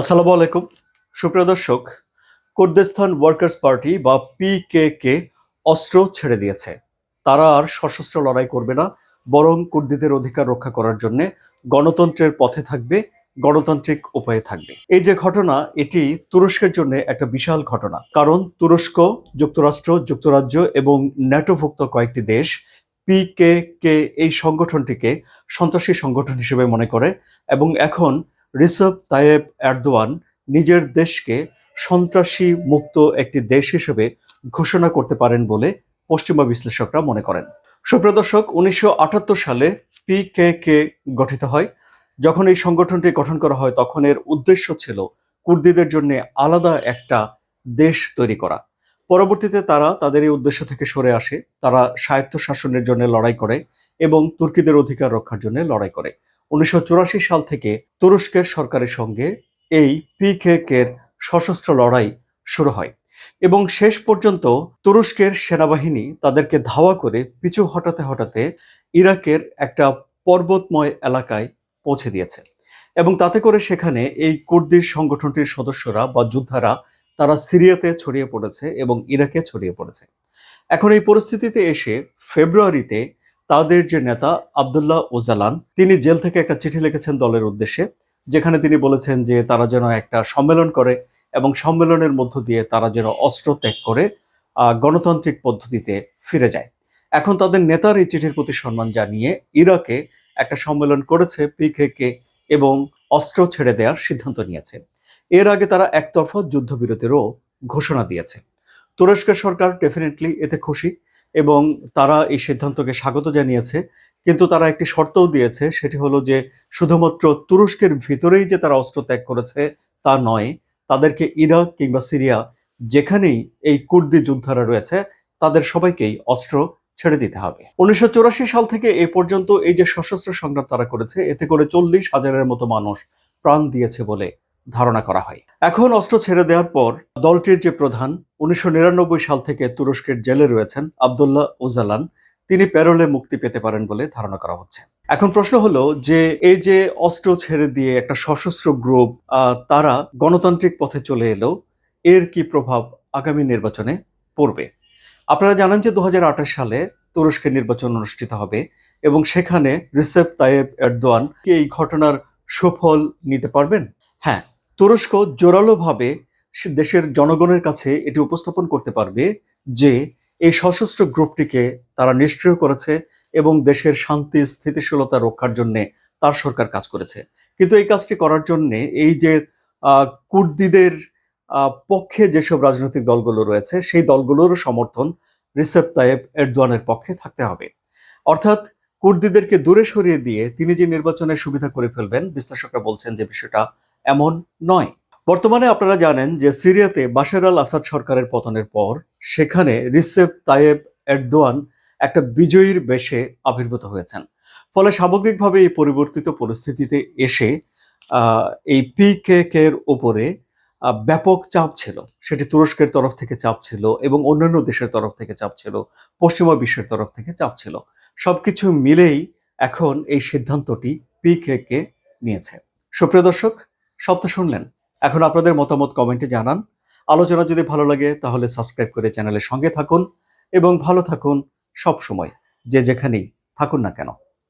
আসসালামু আলাইকুম। সুপ্রিয় দর্শক, কুর্দিস্তান ওয়ার্কার্স পার্টি বা পিকেকে অস্ত্র ছেড়ে দিয়েছে। তারা আর সশস্ত্র লড়াই করবে না, বরং কুর্দিদের অধিকার রক্ষা করার জন্য গণতন্ত্রের পথে থাকবে, গণতান্ত্রিক উপায়ে থাকবে। এই যে ঘটনা, এটি তুরস্কের জন্য একটা বিশাল ঘটনা। কারণ তুরস্ক, যুক্তরাষ্ট্র, যুক্তরাজ্য এবং ন্যাটোভুক্ত কয়েকটি দেশ পিকেকে এই সংগঠনটিকে সন্ত্রাসী সংগঠন হিসেবে মনে করে এবং এখন রিসেপ তায়েব এরদোয়ান নিজের দেশকে সন্ত্রাসী মুক্ত একটি দেশ হিসেবে ঘোষণা করতে পারেন বলে পশ্চিমা বিশ্লেষকরা মনে করেন। সুপ্রদর্শক উনিশশো আটাত্তর সালে পিকেকে গঠিত হয়। যখন এই সংগঠনটি গঠন করা হয়, তখন এর উদ্দেশ্য ছিল কুর্দিদের জন্য আলাদা একটা দেশ তৈরি করা। পরবর্তীতে তারা তাদের এই উদ্দেশ্য থেকে সরে আসে। তারা স্বায়ত্ত শাসনের জন্য লড়াই করে এবং তুর্কিদের অধিকার রক্ষার জন্য লড়াই করে। উনিশশো চুরাশি সাল থেকে তুরস্কের সরকারের সঙ্গে এই পিকেকের সশস্ত্র লড়াই শুরু হয় এবং শেষ পর্যন্ত তুরস্কের সেনাবাহিনী তাদেরকে ধাওয়া করে পিছু হটাতে হটাতে ইরাকের একটা পর্বতময় এলাকায় পৌঁছে দিয়েছে। এবং তাতে করে সেখানে এই কুর্দির সংগঠনটির সদস্যরা বা যোদ্ধারা তারা সিরিয়াতে ছড়িয়ে পড়েছে এবং ইরাকে ছড়িয়ে পড়েছে। এখন এই পরিস্থিতিতে এসে ফেব্রুয়ারিতে তাদের যে নেতা আবদুল্লাহ ওজালান, তিনি জেল থেকে একটা চিঠি লিখেছেন দলের উদ্দেশ্যে, যেখানে তিনি বলেছেন যে তারা যেন একটা সম্মেলন করে এবং সম্মেলনের মধ্য দিয়ে তারা যেন অস্ত্র ত্যাগ করে গণতান্ত্রিক পদ্ধতিতে ফিরে যায়। এখন তাদের নেতার এই চিঠির প্রতি সম্মান জানিয়ে ইরাকে একটা সম্মেলন করেছে পিকেকে এবং অস্ত্র ছেড়ে দেওয়ার সিদ্ধান্ত নিয়েছে। এর আগে তারা একতরফা যুদ্ধবিরতিরও ঘোষণা দিয়েছে। তুরস্কের সরকার ডেফিনেটলি এতে খুশি। এবং তারা এই সিদ্ধান্তকে স্বাগত জানিয়েছে, কিন্তু তারা একটি শর্তও দিয়েছে, সেটি হলো যে শুধুমাত্র তুরস্কের ভিতরেই যে তারা অস্ত্র ত্যাগ করেছে তা নয়, তাদেরকে ইরাক কিংবা সিরিয়া যেখানেই এই কুর্দি যোদ্ধারা রয়েছে, তাদের সবাইকেই অস্ত্র ছেড়ে দিতে হবে। উনিশশো চুরাশি সাল থেকে এ পর্যন্ত এই যে সশস্ত্র সংগ্রাম তারা করেছে, এতে করে চল্লিশ হাজারের মতো মানুষ প্রাণ দিয়েছে বলে ধারণা করা হয়। এখন অস্ত্র ছেড়ে দেওয়ার পর দলটির যে প্রধান, উনিশশো নিরানব্বই সাল থেকে তুরস্কের জেলে রয়েছেন আবদুল্লাহ ওজালান তিনি প্যারোলে মুক্তি পেতে পারেন বলে ধারণা করা হচ্ছে। এখন প্রশ্ন হলো যে, এই যে অস্ত্র ছেড়ে দিয়ে একটা সশস্ত্র গ্রুপ তারা গণতান্ত্রিক পথে চলে এলো, এর কি প্রভাব আগামী নির্বাচনে পড়বে? আপনারা জানেন যে দু হাজার আঠাশ সালে তুরস্কের নির্বাচন অনুষ্ঠিত হবে এবং সেখানে রিসেপ তায়েব এরদোয়ান কি এই ঘটনার সুফল নিতে পারবেন? হ্যাঁ তুরস্ক জোরালোভাবে দেশের জনগণের কাছে এটি উপস্থাপন করতে পারবে যে এই সশস্ত্র গ্রুপটিকে তারা নিষ্ক্রিয় করেছে এবং দেশের শান্তি, স্থিতিশীলতা রক্ষার জন্য তার সরকার কাজ করেছে। কিন্তু এই কাজটি করার জন্য এই যে কুর্দিদের পক্ষে যেসব রাজনৈতিক দলগুলো রয়েছে, সেই দলগুলোর সমর্থন রিসেপ তায়েব এরদোয়ানের পক্ষে থাকতে হবে। অর্থাৎ কুর্দিদেরকে দূরে সরিয়ে দিয়ে তিনি যে নির্বাচনের সুবিধা করে ফেলবেন, বিশ্লেষকরা বলছেন যে বিষয়টা এমন নয়। বর্তমানে আপনারা জানেন যে সিরিয়াতে বাশার আল আসাদ সরকারের পতনের পর সেখানে রিসেপ তায়েব এরদোয়ান একটা বিজয়ীর বেশে আবির্ভূত হয়েছেন। ফলে সামগ্রিকভাবে এই পরিবর্তিত পরিস্থিতিতে এসে এই পিকে এর উপরে ব্যাপক চাপ ছিল। সেটি তুরস্কের তরফ থেকে চাপ ছিল এবং অন্যান্য দেশের তরফ থেকে চাপ ছিল, পশ্চিমা বিশ্বের তরফ থেকে চাপ ছিল। সবকিছু মিলেই এখন এই সিদ্ধান্তটি পিকে কে নিয়েছে। সুপ্রিয় দর্শক সব তো শুনলেন। এখন আপনাদের মতামত কমেন্টে জানান। আলোচনা যদি ভালো লাগে, তাহলে সাবস্ক্রাইব করে চ্যানেলের সঙ্গে থাকুন এবং ভালো থাকুন সব সময়, যে যেখানেই থাকুন না কেন।